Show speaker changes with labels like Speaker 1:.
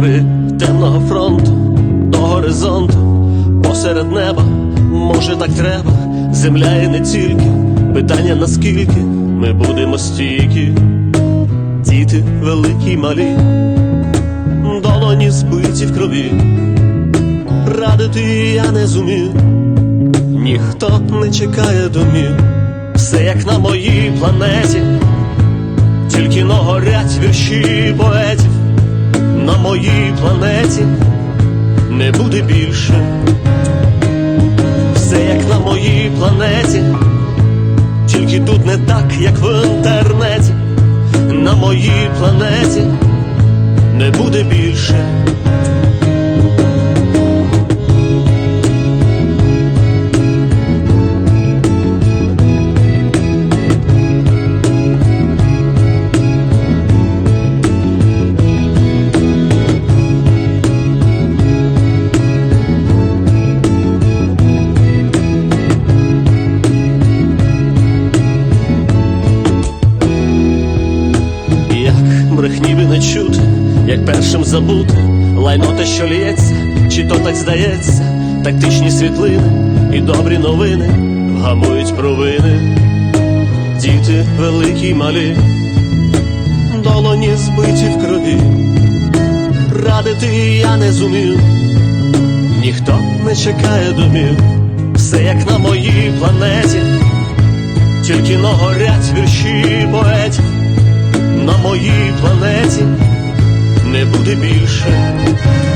Speaker 1: хмари темного фронту до горизонту, посеред неба, може, так треба, земля і не тільки, питання наскільки ми будемо стійкі, діти великі й малі, долоні збиті в крові, радити я не зумів, ніхто не чекає домів, все як на моїй планеті, тільки но горять вірші поетів на моїй планеті не буде більше. Все як на моїй планеті, тільки тут не так, як в інтернеті. На моїй планеті не буде більше. Першим забути, лайно те, що лється, чи то так здається, тактичні світлини і добрі новини вгамують провини, діти великі й малі, долоні збиті в крові, радити я не зумів, ніхто не чекає домів, все як на моїй планеті, тільки но горять вірші поетів. На моїй планеті не буде більше.